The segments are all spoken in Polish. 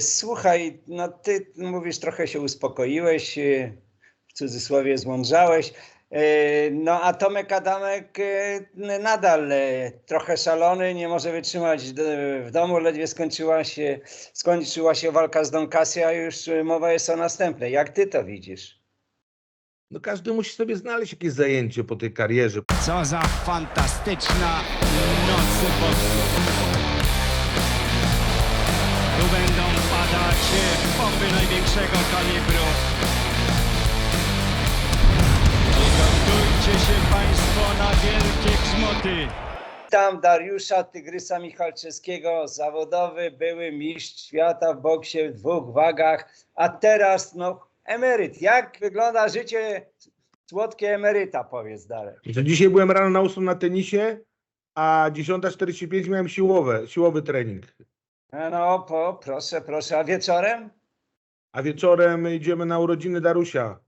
Słuchaj, no ty mówisz, trochę się uspokoiłeś, e, w cudzysłowie zmądrzałeś. E, No a Tomek Adamek e, nadal trochę szalony, nie może wytrzymać w domu, ledwie skończyła się, skończyła się walka z Don Casio, a już mowa jest o następnej. Jak ty to widzisz? No każdy musi sobie znaleźć jakieś zajęcie po tej karierze. Co za fantastyczna noc. Tu będą padać bomby największego kalibru. Przygotujcie się Państwo na wielkie grzmoty. Tam Dariusza Tygrysa Michalczewskiego, zawodowy, były mistrz świata w boksie w dwóch wagach, a teraz no emeryt. Jak wygląda życie słodkie emeryta, powiedz Darek. Że dzisiaj byłem rano na 8 na tenisie, a 10.45 miałem siłowe, siłowy trening. No, po, proszę, proszę, a wieczorem? A wieczorem idziemy na urodziny Darusia.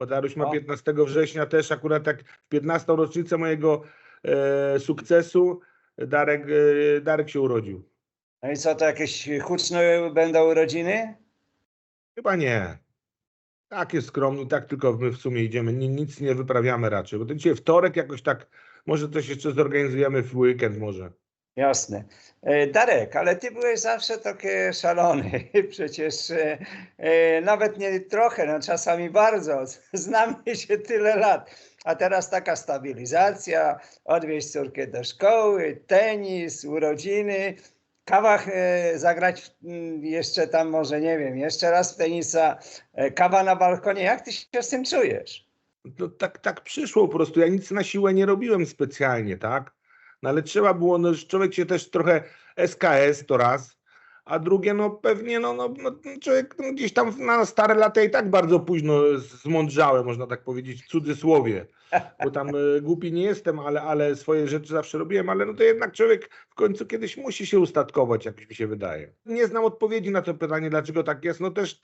Bo Daruś ma O. 15 września też akurat tak w 15 rocznicę mojego e, sukcesu Darek, e, Darek się urodził. No i co, to jakieś huczne będą urodziny? Chyba nie. Tak jest skromny, tak tylko my w sumie idziemy, ni- nic nie wyprawiamy raczej. Bo to dzisiaj wtorek jakoś tak, może coś jeszcze zorganizujemy w weekend może. Jasne. E, Darek, ale ty byłeś zawsze taki szalony. Przecież e, e, nawet nie trochę, no czasami bardzo. Znamy się tyle lat. A teraz taka stabilizacja, odwieźć córkę do szkoły, tenis, urodziny, kawach zagrać mm, jeszcze tam może, nie wiem, jeszcze raz w tenisa, kawa na balkonie. Jak ty się z tym czujesz? No tak, tak przyszło po prostu. Ja nic na siłę nie robiłem specjalnie, tak? No ale trzeba było, no człowiek się też trochę SKS to raz, a drugie, no pewnie, no, no, no człowiek no, gdzieś tam na stare lata i tak bardzo późno zmądrzałem, można tak powiedzieć, w cudzysłowie. Bo tam e, głupi nie jestem, ale, ale swoje rzeczy zawsze robiłem, ale no to jednak człowiek w końcu kiedyś musi się ustatkować, jak mi się wydaje. Nie znam odpowiedzi na to pytanie, dlaczego tak jest. No też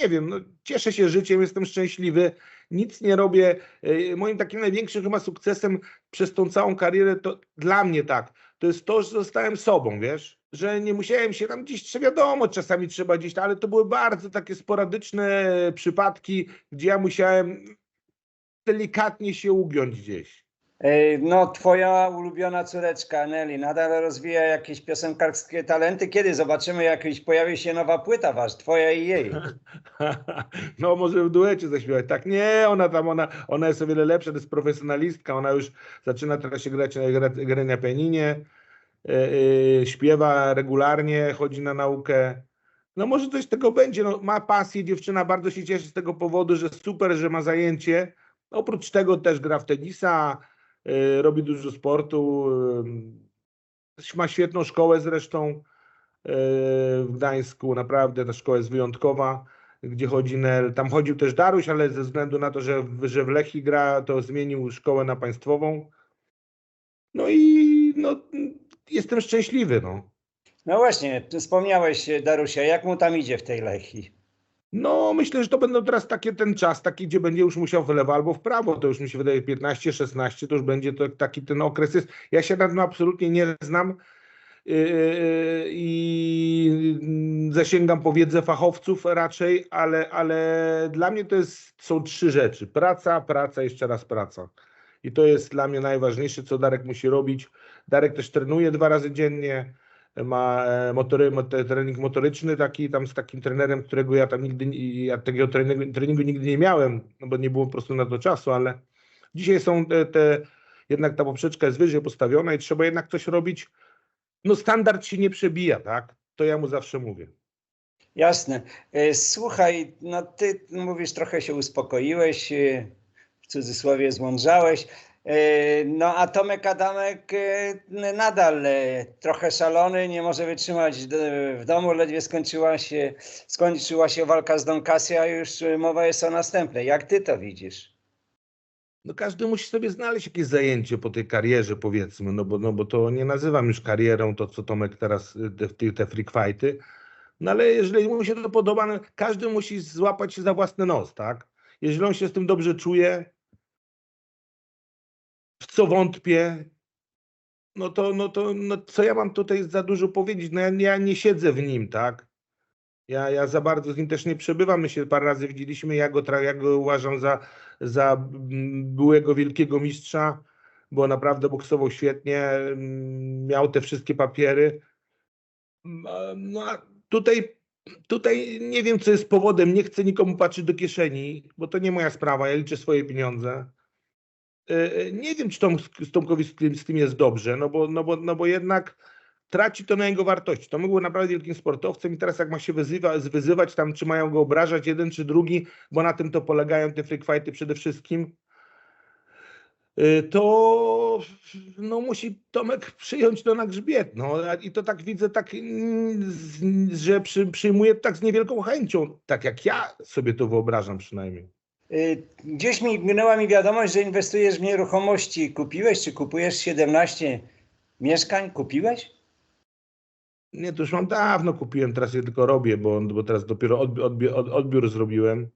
nie wiem, no, cieszę się życiem, jestem szczęśliwy, nic nie robię. E, Moim takim największym chyba sukcesem przez tą całą karierę, to dla mnie tak, to jest to, że zostałem sobą, wiesz? Że nie musiałem się tam gdzieś, wiadomo, czasami trzeba gdzieś, ale to były bardzo takie sporadyczne przypadki, gdzie ja musiałem delikatnie się ugiąć gdzieś. No, twoja ulubiona córeczka Nelly nadal rozwija jakieś piosenkarskie talenty. Kiedy zobaczymy, jakieś pojawi się nowa płyta wasz, twoja i jej? No może w duecie zaśpiewać. Tak, nie, ona tam, ona, ona jest o wiele lepsza, to jest profesjonalistka, ona już zaczyna teraz się grać na, gry na pianinie, e, e, śpiewa regularnie, chodzi na naukę. No może coś z tego będzie, no, ma pasję dziewczyna, bardzo się cieszy z tego powodu, że super, że ma zajęcie. Oprócz tego też gra w tenisa, robi dużo sportu, e, ma świetną szkołę zresztą e, w Gdańsku, naprawdę ta szkoła jest wyjątkowa gdzie chodzi Nel. Tam chodził też Daruś, ale ze względu na to, że, że w Lechii gra, to zmienił szkołę na państwową. No i no, jestem szczęśliwy. No. No właśnie, wspomniałeś Darusia, jak mu tam idzie w tej Lechii? No myślę, że to będą teraz takie ten czas, taki, gdzie będzie już musiał w lewo albo w prawo. To już mi się wydaje 15, 16, to już będzie to taki ten okres jest. Ja się na tym absolutnie nie znam. Yy, i mm, zasięgam po wiedzę fachowców raczej, ale, ale dla mnie to jest, są trzy rzeczy. Praca, praca, jeszcze raz praca. I to jest dla mnie najważniejsze, co Darek musi robić. Darek też trenuje dwa razy dziennie, ma e, motory, trening motoryczny taki tam z takim trenerem, którego ja tam nigdy, ja takiego treningu, treningu nigdy nie miałem, no bo nie było po prostu na to czasu, ale dzisiaj są te, te jednak ta poprzeczka jest wyżej postawiona i trzeba jednak coś robić, no standard się nie przebija, tak? To ja mu zawsze mówię. Jasne. E, Słuchaj, no ty mówisz, trochę się uspokoiłeś, e, w cudzysłowie zmądrzałeś. E, No a Tomek Adamek e, nadal e, trochę szalony, nie może wytrzymać w domu, ledwie skończyła się, skończyła się walka z Don Casio, a już mowa jest o następnej. Jak ty to widzisz? No każdy musi sobie znaleźć jakieś zajęcie po tej karierze, powiedzmy, no bo, no bo to nie nazywam już karierą to, co Tomek teraz, te, te, te freak fighty, no ale jeżeli mu się to podoba, no, każdy musi złapać się za własny nos, tak? Jeżeli on się z tym dobrze czuje, co wątpię, no to, no to no co ja mam tutaj za dużo powiedzieć? No ja, ja nie siedzę w nim, tak? Ja, ja za bardzo z nim też nie przebywam. My się parę razy widzieliśmy. Ja go, ja go uważam za, za byłego wielkiego mistrza, bo naprawdę boksował świetnie. mm, Miał te wszystkie papiery. Mm, No a tutaj, tutaj nie wiem, co jest powodem. Nie chcę nikomu patrzeć do kieszeni, bo to nie moja sprawa. Ja liczę swoje pieniądze. E, e, Nie wiem, czy Tom, Tomkowi z tym, z tym jest dobrze, no bo, no, bo, no bo jednak traci to na jego wartości. To był naprawdę wielkim sportowcem i teraz jak ma się wyzywa, wyzywać tam, czy mają go obrażać jeden czy drugi, bo na tym to polegają te freak fighty przede wszystkim, y, to no, musi Tomek przyjąć to na grzbiet. No, I to tak widzę, tak, mm, że przy, przyjmuje tak z niewielką chęcią, tak jak ja sobie to wyobrażam przynajmniej. Y, Gdzieś mi minęła mi wiadomość, że inwestujesz w nieruchomości. Kupiłeś czy kupujesz 17 mieszkań? Kupiłeś? Nie, to już mam dawno kupiłem, teraz je tylko robię, bo, bo teraz dopiero odbi odbi od, odbiór zrobiłem.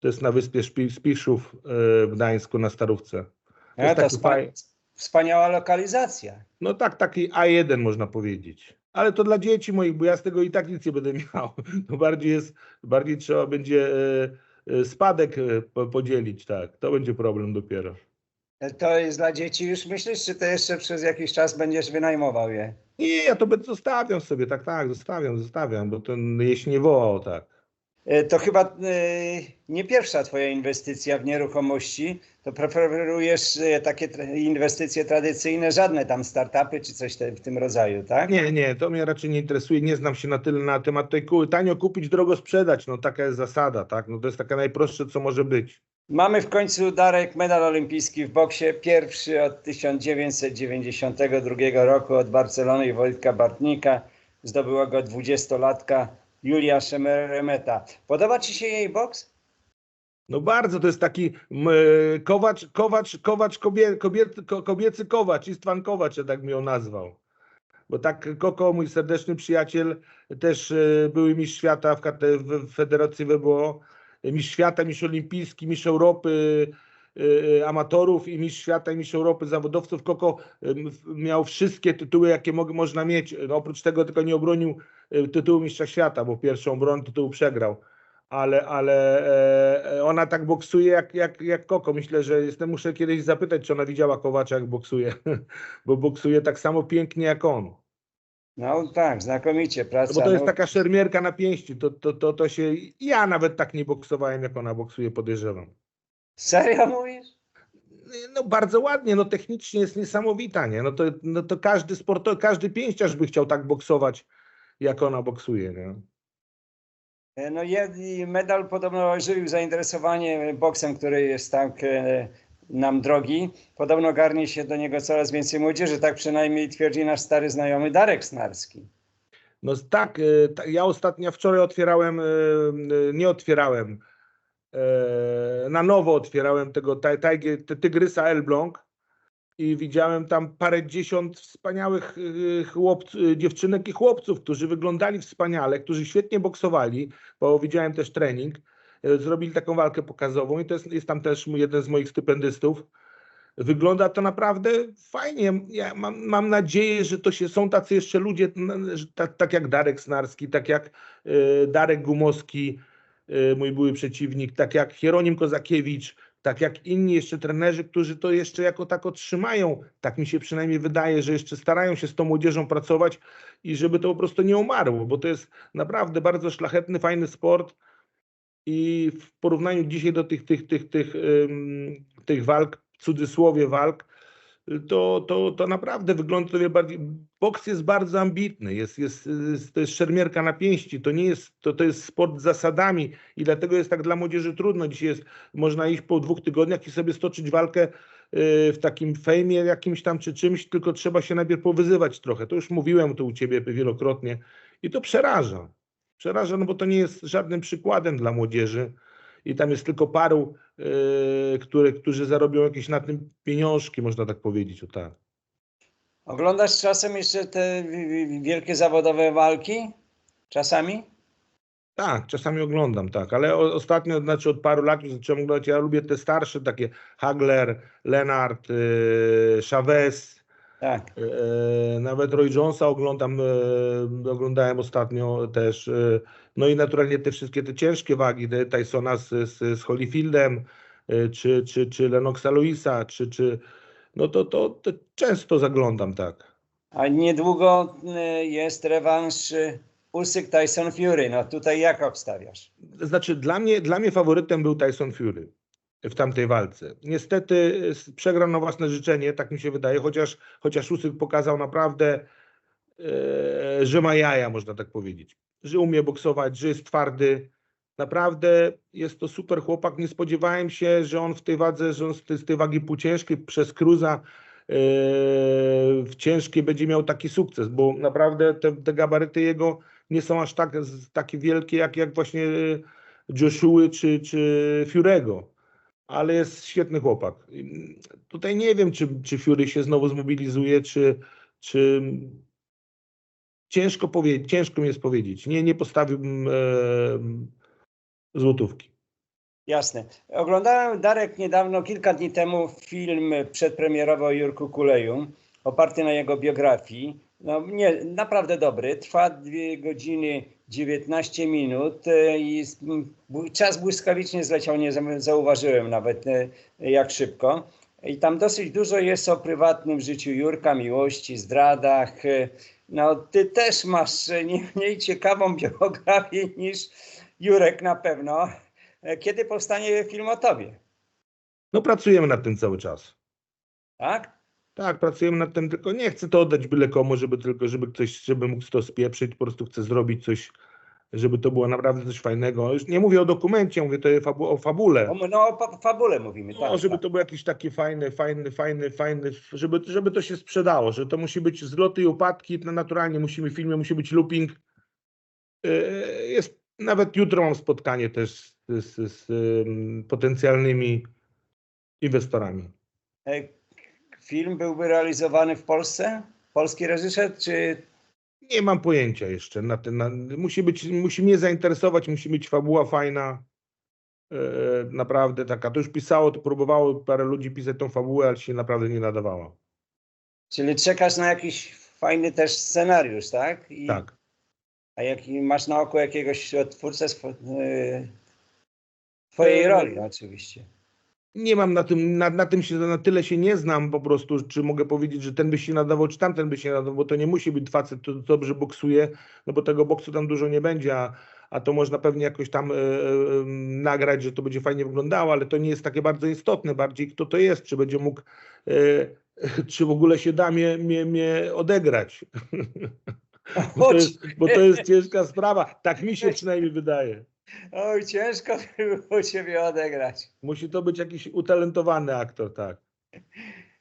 To jest na wyspie Spiszów e, w Gdańsku na Starówce. To A, jest to faj... wspaniała lokalizacja. No tak, taki A1 można powiedzieć. Ale to dla dzieci moich, bo ja z tego i tak nic nie będę miał. To bardziej jest, bardziej trzeba będzie e, spadek e, po- podzielić, tak. To będzie problem dopiero. To jest dla dzieci już myślisz, czy to jeszcze przez jakiś czas będziesz wynajmował je? Nie, ja to będę zostawiam sobie, tak, tak, zostawiam, zostawiam, bo to jeśli nie wołał, tak. E, To chyba e, nie pierwsza twoja inwestycja w nieruchomości. To preferujesz e, takie inwestycje tradycyjne, żadne tam startupy czy coś w tym rodzaju, tak? Nie, nie, to mnie raczej nie interesuje, nie znam się na tyle na temat tej kuły. Tanio kupić, drogo sprzedać, no taka jest zasada, tak, no to jest takie najprostsze, co może być. Mamy w końcu Darek medal olimpijski w boksie, pierwszy od 1992 roku od Barcelony i Wojtka Bartnika. Zdobyła go 20-latka Julia Szemeremeta. Podoba ci się jej boks? No bardzo, to jest taki m, e, kowacz, kowacz, kowacz, kobie, kobiet, ko, kobiecy kowacz, Istvan Kowacz, ja tak mi ją nazwał. Bo tak Koko, mój serdeczny przyjaciel, też e, były mistrz świata w, w, Federacji WBO, e, mistrz świata, mistrz olimpijski, mistrz Europy e, amatorów i mistrz świata i mistrz Europy zawodowców. Koko e, miał wszystkie tytuły, jakie mo, można mieć. No, oprócz tego tylko nie obronił e, tytułu mistrza świata, bo pierwszą obronę tytułu przegrał ale, ale e, e, ona tak boksuje jak, jak, jak Koko. Myślę, że jestem, muszę kiedyś zapytać, czy ona widziała Kowacza, jak boksuje, bo boksuje tak samo pięknie jak on. No tak, znakomicie. Praca. No bo to jest no, taka szermierka na pięści, to, to, to, to się, ja nawet tak nie boksowałem, jak ona boksuje, podejrzewam. Serio mówisz? No bardzo ładnie, no technicznie jest niesamowita, nie? No to, no to każdy sportowy, każdy pięściarz by chciał tak boksować, jak ona boksuje, nie? E, No i medal podobno ożywił zainteresowanie boksem, który jest tak e, nam drogi. Podobno garnie się do niego coraz więcej młodzieży, tak przynajmniej twierdzi nasz stary znajomy Darek Snarski. No tak, e, ja ostatnio wczoraj otwierałem, nie otwierałem, na nowo otwierałem tego ty- tygrysa Elbląg i widziałem tam parę dziesiąt wspaniałych chłopc, e, dziewczynek i chłopców, którzy wyglądali wspaniale, którzy świetnie boksowali, bo widziałem też trening, e, zrobili taką walkę pokazową i to jest, jest tam też jeden z moich stypendystów. Wygląda to naprawdę fajnie. Ja mam, mam nadzieję, że to się są tacy jeszcze ludzie, tak, tak jak Darek Snarski, tak jak Darek Gumowski, mój były przeciwnik, tak jak Hieronim Kozakiewicz, tak jak inni jeszcze trenerzy, którzy to jeszcze jako tak otrzymają. Tak mi się przynajmniej wydaje, że jeszcze starają się z tą młodzieżą pracować i żeby to po prostu nie umarło, bo to jest naprawdę bardzo szlachetny, fajny sport. I w porównaniu dzisiaj do tych, tych, tych, tych, ym, tych walk, w cudzysłowie walk, to, to, to naprawdę wygląda to bardziej. Boks jest bardzo ambitny, jest, jest, jest, to jest szermierka na pięści, to nie jest, to, to jest sport z zasadami i dlatego jest tak dla młodzieży trudno. Dzisiaj jest, można iść po dwóch tygodniach i sobie stoczyć walkę y, w takim fejmie jakimś tam czy czymś, tylko trzeba się najpierw powyzywać trochę. To już mówiłem to u ciebie wielokrotnie i to przeraża. Przeraża, no bo to nie jest żadnym przykładem dla młodzieży i tam jest tylko paru, yy, które, którzy zarobią jakieś na tym pieniążki, można tak powiedzieć, o tak. Oglądasz czasem jeszcze te wi- wi- wielkie zawodowe walki? Czasami? Tak, czasami oglądam, tak, ale ostatnio, znaczy od paru lat już zacząłem oglądać, ja lubię te starsze, takie Hagler, Lenart, yy, Chavez, Tak. E, nawet Roy Jonesa oglądam, e, oglądałem ostatnio też. E, no i naturalnie te wszystkie te ciężkie wagi, te Tysona z, z, z Holyfieldem, e, czy, czy, czy Lennoxa Lewisa, czy, czy no to, to, to często zaglądam, tak. A niedługo jest rewanż Usyk Tyson Fury. No tutaj jak obstawiasz? Znaczy, dla mnie, dla mnie faworytem był Tyson Fury w tamtej walce. Niestety przegrał na własne życzenie, tak mi się wydaje, chociaż, chociaż Usyk pokazał naprawdę, e, że ma jaja, można tak powiedzieć. Że umie boksować, że jest twardy. Naprawdę jest to super chłopak. Nie spodziewałem się, że on w tej wadze, że on z tej, z tej wagi półciężkiej przez Cruza e, w ciężkiej będzie miał taki sukces, bo naprawdę te, te gabaryty jego nie są aż tak, takie wielkie, jak, jak właśnie Joshua czy, czy Furego. Ale jest świetny chłopak. Tutaj nie wiem, czy, czy Fury się znowu zmobilizuje, czy, czy ciężko powiedzieć, ciężko mi jest powiedzieć. Nie, nie postawiłbym e, złotówki. Jasne. Oglądałem, Darek, niedawno, kilka dni temu film przedpremierowy o Jurku Kuleju, oparty na jego biografii. No nie, naprawdę dobry. Trwa 2 godziny 19 minut e, i czas błyskawicznie zleciał, nie za- zauważyłem nawet e, jak szybko. I tam dosyć dużo jest o prywatnym życiu Jurka, miłości, zdradach. e, No ty też masz nie mniej ciekawą biografię niż Jurek na pewno. Kiedy powstanie film o tobie? No pracujemy nad tym cały czas. Tak? Tak, pracujemy nad tym, tylko nie chcę to oddać byle komu, żeby tylko, żeby ktoś, żeby mógł to spieprzyć, po prostu chcę zrobić coś, żeby to było naprawdę coś fajnego. Już nie mówię o dokumencie, mówię to fabu o fabule. O, no o fa- fabule mówimy, tak. No, żeby tak. to był jakiś taki fajny, fajny, fajny, fajny, żeby, żeby to się sprzedało, że to musi być zloty i upadki, no naturalnie musimy w filmie, musi być looping. Yy, Jest, nawet jutro mam spotkanie też z, z, z ym, potencjalnymi inwestorami. E, Film byłby realizowany w Polsce? Polski reżyser, czy Nie mam pojęcia jeszcze. Na ten, na, musi, być, musi mnie zainteresować, musi być fabuła fajna. Yy, naprawdę taka. To już pisało, to próbowało parę ludzi pisać tą fabułę, ale się naprawdę nie nadawała. czyli czekasz na jakiś fajny też scenariusz, tak? I, Tak. A jaki masz na oku jakiegoś twórcę swo, e, twojej E, roli oczywiście. Nie mam na tym, na, na tym się, na tyle się nie znam po prostu, czy mogę powiedzieć, że ten by się nadawał, czy tamten by się nadawał, bo to nie musi być facet, to dobrze boksuje, no bo tego boksu tam dużo nie będzie, a, a to można pewnie jakoś tam e, e, nagrać, że to będzie fajnie wyglądało, ale to nie jest takie bardzo istotne, bardziej kto to jest, czy będzie mógł, e, czy w ogóle się da mnie, mnie, mnie odegrać, bo to, jest, bo to jest ciężka sprawa, tak mi się przynajmniej wydaje. Oj, ciężko by było ciebie odegrać. Musi to być jakiś utalentowany aktor, tak.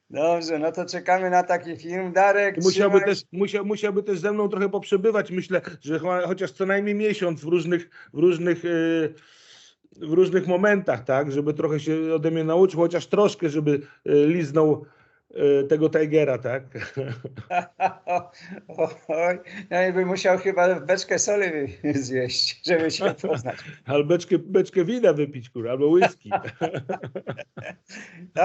Dobrze, no to czekamy na taki film. Darek, I Musiałby trzymaj też, musiał, musiałby też ze mną trochę poprzebywać. Myślę, że cho- chociaż co najmniej miesiąc w różnych, w różnych, yy, w różnych momentach, tak, żeby trochę się ode mnie nauczył, chociaż troszkę, żeby yy, liznął tego Tigera, tak. Oj, no i by musiał chyba beczkę soli zjeść, żeby się poznać. Albo beczkę, beczkę wina wypić, kur, albo whisky.